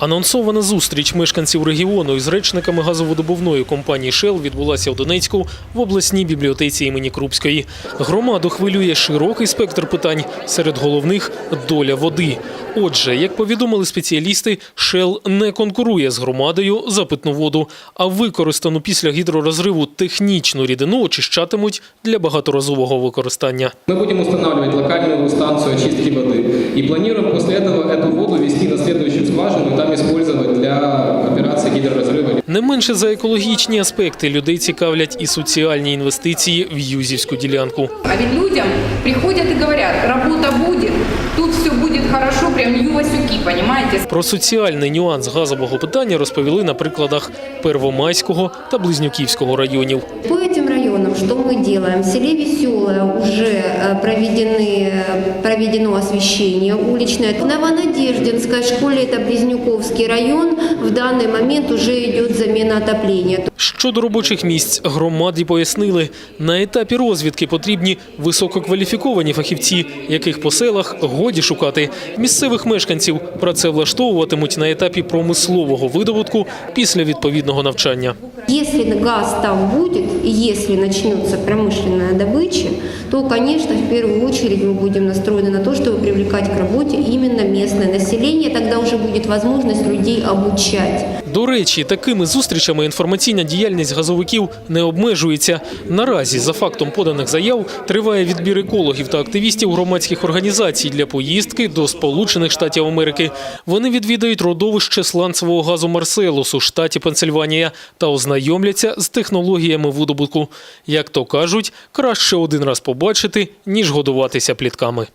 Анонсована зустріч мешканців регіону із речниками газовидобувної компанії «Шел» відбулася у Донецьку в обласній бібліотеці імені Крупської. Громаду хвилює широкий спектр питань, серед головних – доля води. Отже, як повідомили спеціалісти, «Шел» не конкурує з громадою за питну воду, а використану після гідророзриву технічну рідину очищатимуть для багаторазового використання. Мы будем устанавливать локальную станцию очистки воды. И планируем после этого эту воду вести на следующую скважину и там использовать для операции гидроразрыва. Не менше за екологічні аспекти людей цікавлять і соціальні інвестиції в юзівську ділянку. А ведь людям приходят и говорят, работа будет, тут все будет хорошо, прям ювасюки, понимаете? Про соціальний нюанс газового питання розповіли на прикладах Первомайського та Близнюківського районів По этим районам что мы делаем? В селе Веселое уже э, проведены, э, проведено освещение уличное. В Новонадеждинской школе, это Близнюковский район, в данный момент уже идет замена отопления. Щодо робочих місць громаді пояснили, на етапі розвідки потрібні висококваліфіковані фахівці, яких по селах годі шукати. Місцевих мешканців працевлаштовуватимуть на етапі промислового видобутку після відповідного навчання. Если газ там будет, и если начнется промышленная добыча, то, конечно, в первую очередь мы будем настроены на то, чтобы привлекать к работе именно местное население. Тогда уже будет возможность людей обучать. До речі, такими зустрічами інформаційна діяльність газовиків не обмежується. Наразі, за фактом поданих заяв, триває відбір екологів та активістів громадських організацій для поїздки до Сполучених Штатів Америки. Вони відвідають родовище сланцевого газу Марселус у штаті Пенсильванія та ознайомляться з технологіями видобутку. Як то кажуть, краще один раз побачити, ніж годуватися плітками.